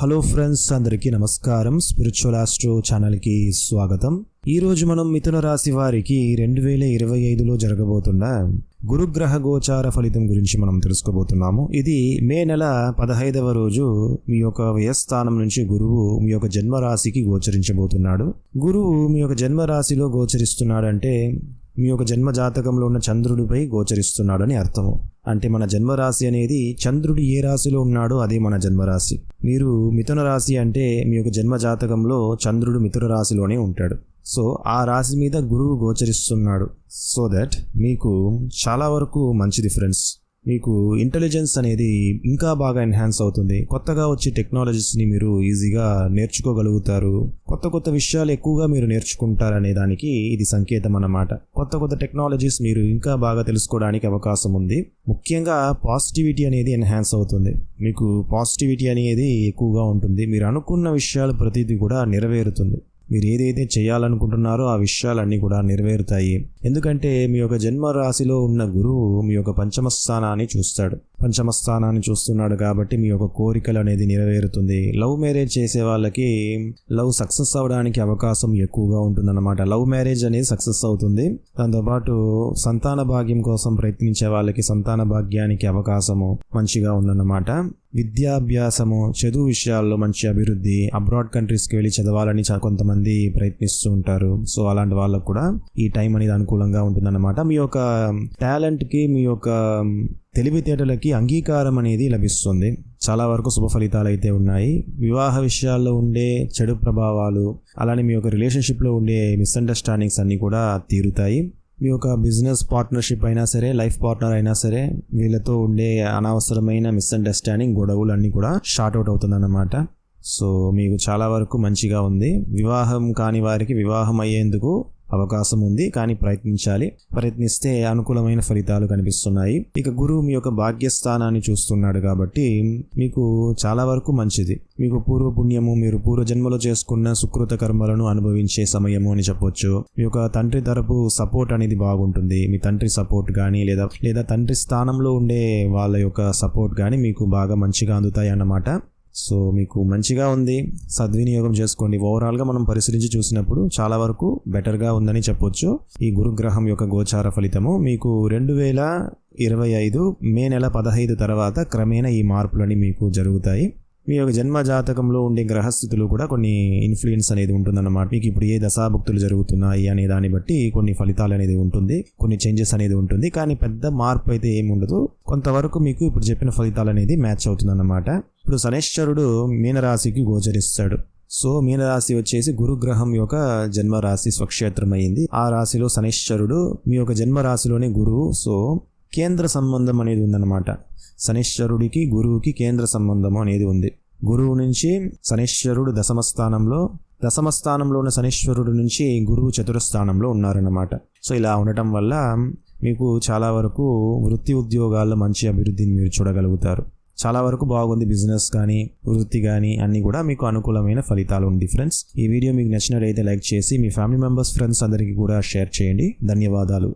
Hello friends అందరికీ నమస్కారం. Spiritual astro ఛానల్కి స్వాగతం. ఈరోజు మనం మిథున రాశి వారికి రెండు వేల ఇరవై ఐదులో జరగబోతున్న గురుగ్రహ గోచార ఫలితం గురించి మనం తెలుసుకోబోతున్నాము. ఇది మే నెల పదహైదవ రోజు మీ యొక్క వ్యయస్థానం నుంచి గురువు మీ యొక్క జన్మరాశికి గోచరించబోతున్నాడు. గురువు మీ యొక్క జన్మరాశిలో గోచరిస్తున్నాడంటే మీ యొక్క జన్మ జాతకంలో ఉన్న చంద్రుడిపై గోచరిస్తున్నాడని అర్థము. అంటే మన జన్మరాశి అనేది చంద్రుడు ఏ రాశిలో ఉన్నాడో అదే మన జన్మరాశి మీరు మిథున రాశి అంటే మీ యొక్క జన్మ జాతకంలో చంద్రుడు మిథున రాశిలోనే ఉంటాడు. సో ఆ రాశి మీద గురువు గోచరిస్తున్నాడు. సో దట్ మీకు చాలా వరకు మంచిది ఫ్రెండ్స్ మీకు ఇంటెలిజెన్స్ అనేది ఇంకా బాగా ఎన్హాన్స్ అవుతుంది. కొత్తగా వచ్చే టెక్నాలజీస్ని మీరు ఈజీగా నేర్చుకోగలుగుతారు. కొత్త కొత్త విషయాలు ఎక్కువగా మీరు నేర్చుకుంటారనే దానికి ఇది సంకేతం అన్నమాట. కొత్త కొత్త టెక్నాలజీస్ మీరు ఇంకా బాగా తెలుసుకోవడానికి అవకాశం ఉంది. ముఖ్యంగా పాజిటివిటీ అనేది ఎన్హాన్స్ అవుతుంది. మీకు పాజిటివిటీ అనేది ఎక్కువగా ఉంటుంది. మీరు అనుకున్న విషయాలు ప్రతిదీ కూడా నెరవేరుతుంది. మీరు ఏదైతే చేయాలనుకుంటున్నారో ఆ విషయాలన్నీ కూడా నెరవేరుతాయి. ఎందుకంటే మీ యొక్క జన్మ రాశిలో ఉన్న గురువు మీ యొక్క పంచమ స్థానాన్ని చూస్తాడు. పంచమ స్థానాన్ని చూస్తున్నాడు కాబట్టి మీ యొక్క కోరికలు అనేది నెరవేరుతుంది. లవ్ మ్యారేజ్ చేసే వాళ్ళకి లవ్ సక్సెస్ అవడానికి అవకాశం ఎక్కువగా ఉంటుందన్నమాట. లవ్ మ్యారేజ్ అనేది సక్సెస్ అవుతుంది. దాంతోపాటు సంతాన భాగ్యం కోసం ప్రయత్నించే వాళ్ళకి సంతాన భాగ్యానికి అవకాశము మంచిగా ఉందన్నమాట. విద్యాభ్యాసము చదువు విషయాల్లో మంచి అభివృద్ధి అబ్రాడ్ కంట్రీస్కి వెళ్ళి చదవాలని కొంతమంది ప్రయత్నిస్తూ ఉంటారు. సో అలాంటి వాళ్ళకు కూడా ఈ టైం అనేది అనుకూలంగా ఉంటుందన్నమాట. మీ యొక్క టాలెంట్కి మీ యొక్క తెలివితేటలకి అంగీకారం అనేది లభిస్తుంది. చాలా వరకు శుభ ఫలితాలు అయితే ఉన్నాయి. వివాహ విషయాల్లో ఉండే చెడు ప్రభావాలు అలానే మీ యొక్క రిలేషన్షిప్లో ఉండే మిస్అండర్స్టాండింగ్స్ అన్నీ కూడా తీరుతాయి. మీ యొక్క బిజినెస్ పార్ట్నర్షిప్ అయినా సరే లైఫ్ పార్ట్నర్ అయినా సరే వీళ్ళతో ఉండే అనవసరమైన మిస్అండర్స్టాండింగ్ గొడవలు అన్నీ కూడా షార్ట్ అవుట్ అవుతుందన్నమాట. సో మీకు చాలా వరకు మంచిగా ఉంది. వివాహం కాని వారికి వివాహం అయ్యేందుకు అవకాశం ఉంది కానీ ప్రయత్నించాలి. ప్రయత్నిస్తే అనుకూలమైన ఫలితాలు కనిపిస్తున్నాయి. ఇక గురువు మీ యొక్క భాగ్యస్థానాన్ని చూస్తున్నాడు కాబట్టి మీకు చాలా వరకు మంచిది. మీకు పూర్వపుణ్యము మీరు పూర్వ జన్మలో చేసుకున్న సుకృత కర్మలను అనుభవించే సమయము అని చెప్పొచ్చు. మీ యొక్క తండ్రి తరపు సపోర్ట్ అనేది బాగుంటుంది. మీ తండ్రి సపోర్ట్ కానీ లేదా లేదా తండ్రి స్థానంలో ఉండే వాళ్ళ యొక్క సపోర్ట్ కానీ మీకు బాగా మంచిగా అందుతాయి అన్నమాట. సో మీకు మంచిగా ఉంది. సద్వినియోగం చేసుకోండి. ఓవరాల్గా మనం పరిశీలించి చూసినప్పుడు చాలా వరకు బెటర్గా ఉందని చెప్పొచ్చు. ఈ గురుగ్రహం యొక్క గోచార ఫలితము మీకు రెండు వేల ఇరవై ఐదు మే నెల పదహైదు తర్వాత క్రమేణా ఈ మార్పులని మీకు జరుగుతాయి. మీ యొక్క జన్మ జాతకంలో ఉండే గ్రహస్థితులు కూడా కొన్ని ఇన్ఫ్లుయెన్స్ అనేది ఉంటుందన్నమాట. మీకు ఇప్పుడు ఏ దశాభక్తులు జరుగుతున్నాయి అనే దాన్ని బట్టి కొన్ని ఫలితాలు అనేది ఉంటుంది. కొన్ని చేంజెస్ అనేది ఉంటుంది. కానీ పెద్ద మార్పు అయితే ఏమి ఉండదు. కొంతవరకు మీకు ఇప్పుడు చెప్పిన ఫలితాలు అనేది మ్యాచ్ అవుతుందన్నమాట. ఇప్పుడు శనేశ్వరుడు మీనరాశికి గోచరిస్తాడు. సో మీనరాశి వచ్చేసి గురుగ్రహం యొక్క జన్మరాశి స్వక్షేత్రం అయింది ఆ రాశిలో శనేశ్వరుడు మీ యొక్క జన్మరాశిలోనే గురువు. సో కేంద్ర సంబంధం అనేది ఉందన్నమాట. శనిశ్చరుడికి గురువుకి కేంద్ర సంబంధం అనేది ఉంది. గురువు నుంచి శనిశ్వరుడు దశమ స్థానంలో దశమ స్థానంలో ఉన్న శనిశ్వరుడు నుంచి గురువు చతుర స్థానంలో ఉన్నారన్నమాట. సో ఇలా ఉండటం వల్ల మీకు చాలా వరకు వృత్తి ఉద్యోగాల్లో మంచి అభివృద్ధిని మీరు చూడగలుగుతారు. చాలా వరకు బాగుంది బిజినెస్ కానీ వృత్తి కానీ అన్నీ కూడా మీకు అనుకూలమైన ఫలితాలు ఉంది ఫ్రెండ్స్ ఈ వీడియో మీకు నచ్చినట్లయితే లైక్ చేసి మీ ఫ్యామిలీ మెంబర్స్ ఫ్రెండ్స్ అందరికీ కూడా షేర్ చేయండి. ధన్యవాదాలు.